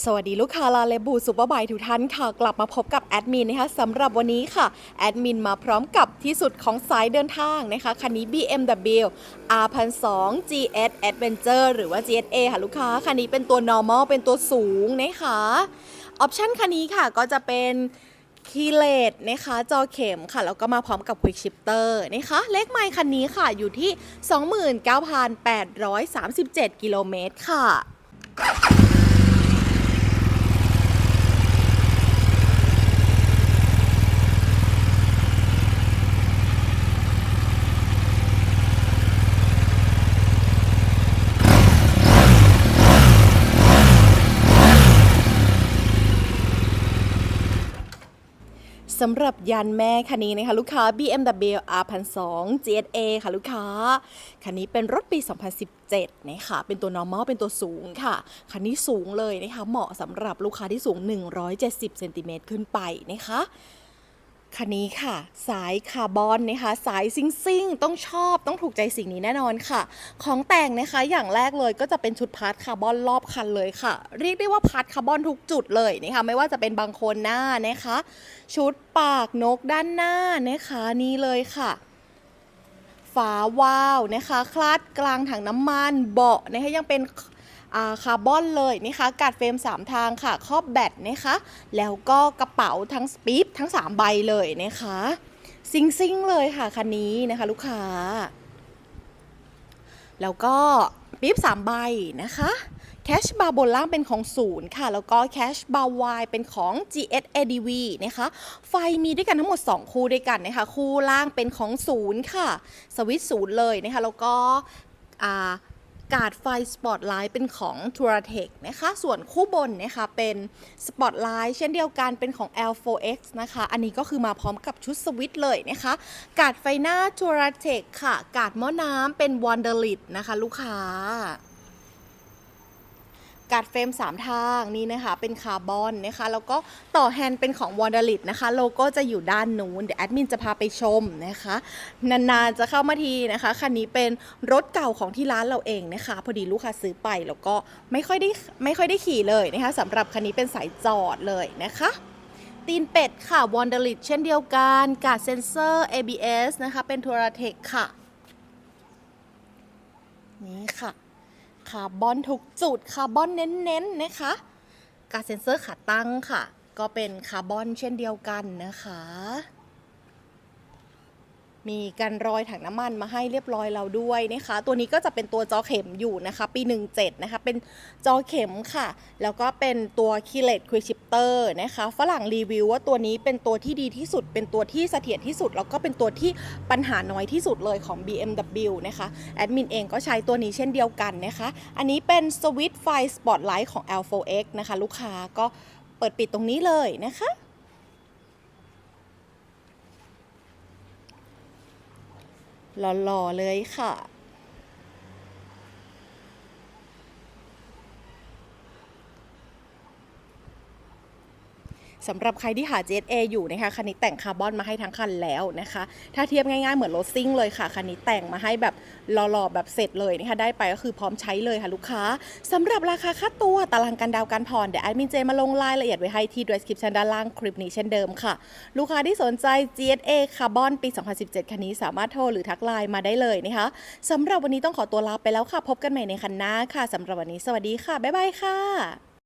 สวัสดีลูกค้าลาเลบูซูเปอร์บายทุกท่านค่ะ กลับมาพบกับแอดมินนะคะสำหรับวันนี้ค่ะ แอดมินมาพร้อมกับที่สุดของสายเดินทางนะคะ คันนี้ BMW R1002 GS Adventure หรือว่า GSA ค่ะลูกค้า คันนี้เป็นตัว normal เป็นตัวสูงนะคะออปชันคันนี้ค่ะก็จะเป็นคีเลตนะคะจอเข็มค่ะ แล้วก็มาพร้อมกับ Quick Shifter นะคะเลขไมล์คันนี้ค่ะอยู่ที่ 29,837 กิโลเมตรค่ะ สำหรับยันแม่คันนี้นะคะลูกค้า BMW R1002 GSA ค่ะลูกค้า คันนี้เป็นรถปี 2017 นะคะเป็นตัว normal เป็นตัวสูงค่ะ คันนี้สูงเลยนะคะ เหมาะสำหรับลูกค้าที่สูง 170 เซนติเมตรขึ้นไปนะคะ คันนี้ค่ะ สายคาร์บอนนะคะสายซิงซิงต้องชอบต้องถูกใจสิ่งนี้แน่นอนค่ะ ของแต่งนะคะอย่างแรกเลยก็จะเป็นชุดพาร์ทคาร์บอนรอบคันเลยค่ะ เรียกได้ว่าพาร์ทคาร์บอนทุกจุดเลยนะคะไม่ว่าจะเป็นบางโคนหน้านะคะ ชุดปากนกด้านหน้านะคะนี่เลยค่ะฝาวาล์วนะคะ คลาดกลางถังน้ำมันเบาะนะคะยังเป็น คาร์บอนเลยนะคะกัดเฟรม 3 ทางค่ะครอบแบตนะคะแล้วก็กระเป๋าทั้งสปี๊บทั้ง 3 ใบเลยนะคะซิงซิงๆเลยค่ะคันนี้นะคะลูกค้า แล้วก็ปี๊บ3 ใบนะคะแคชบาร์บนล่างเป็นของศูนย์ค่ะ แล้วก็แคชบาร์วายเป็นของ GS ADV นะคะ ไฟมีด้วยกันทั้งหมด 2 คู่ด้วยกันนะคะ คู่ล่างเป็นของศูนย์ค่ะ สวิตศูนย์เลยนะคะ แล้วก็ากาดไฟสปอตไลท์เป็นของ t u r a t e c h นะคะ ส่วนคู่บนนะคะเป็นสปอตไลท์เช่นเดียวกันเป็นของ L4X นะคะ อันนี้ก็คือมาพร้อมกับชุดสวิตช์เลยนะคะ กาดไฟหน้า t u r a t e c h ค่ะ กาดหม้อน้ำเป็น Wonderlit นะคะ ลูกค้า การ์ดเฟรม3 ทางนี่นะคะเป็นคาร์บอนนะคะแล้วก็ต่อแฮนด์เป็นของวอ n เดลิตนะคะโลโก้จะอยู่ด้านนู้นเดี๋ยวแอดมินจะพาไปชมนะคะนานๆจะเข้ามาทีนะคะคันนี้เป็นรถเก่าของที่ร้านเราเองนะคะ พอดีลูกค้าซื้อไปแล้วก็ไม่ค่อยได้ไม่ค่อยได้ขี่เลยนะคะสำหรับคันนี้เป็นสายจอดเลยนะคะตีนเป็ดค่ะวอนเดลิตเช่นเดียวกันกาดเซนเซอร์ ABS นะคะ เป็นทัวร์เทคค่ะ นี่ค่ะ คาร์บอนทุกจุดคาร์บอนเน้นๆนะคะ การเซ็นเซอร์ขาตั้งค่ะ ก็เป็นคาร์บอนเช่นเดียวกันนะคะ มีกันรอยถังน้ำมันมาให้เรียบร้อยเราด้วยนะคะ ตัวนี้ก็จะเป็นตัวจอเข็มอยู่นะคะ ปี 17 นะคะ เป็นจอเข็มค่ะ แล้วก็เป็นตัวคีเลตควิชิปเตอร์นะคะฝรั่งรีวิวว่าตัวนี้เป็นตัวที่ดีที่สุด เป็นตัวที่เสถียรที่สุด แล้วก็เป็นตัวที่ปัญหาน้อยที่สุดเลยของ BMW นะคะแอดมินเองก็ใช้ตัวนี้เช่นเดียวกันนะคะ อันนี้เป็นสวิตช์ไฟสปอตไลท์ของ L4X นะคะ ลูกค้าก็เปิดปิดตรงนี้เลยนะคะ หล่อๆเลยค่ะ สำหรับใครที่หา JSA อยู่นะคะคันนี้แต่งคาร์บอนมาให้ทั้งคันแล้วนะคะ ถ้าเทียบง่ายๆเหมือนรถซิ่งเลยค่ะคันนี้แต่งมาให้แบบหล่อๆแบบเสร็จเลยนะคะได้ไปก็คือพร้อมใช้เลยค่ะลูกค้าสำหรับราคาค่าตัวตารางการดาวการผ่อนเดี๋ยวแอดมินเจมาลงรายละเอียดไว้ให้ที่ description ด้านล่างคลิปนี้เช่นเดิมค่ะ ลูกค้าที่สนใจ GSA คาร์บอนปี 2017 คันนี้สามารถโทรหรือทักไลน์มาได้เลยนะคะสำหรับวันนี้ต้องขอตัวลาไปแล้วค่ะพบกันใหม่ในคันหน้าค่ะสำหรับวันนี้สวัสดีค่ะบ๊ายบายค่ะ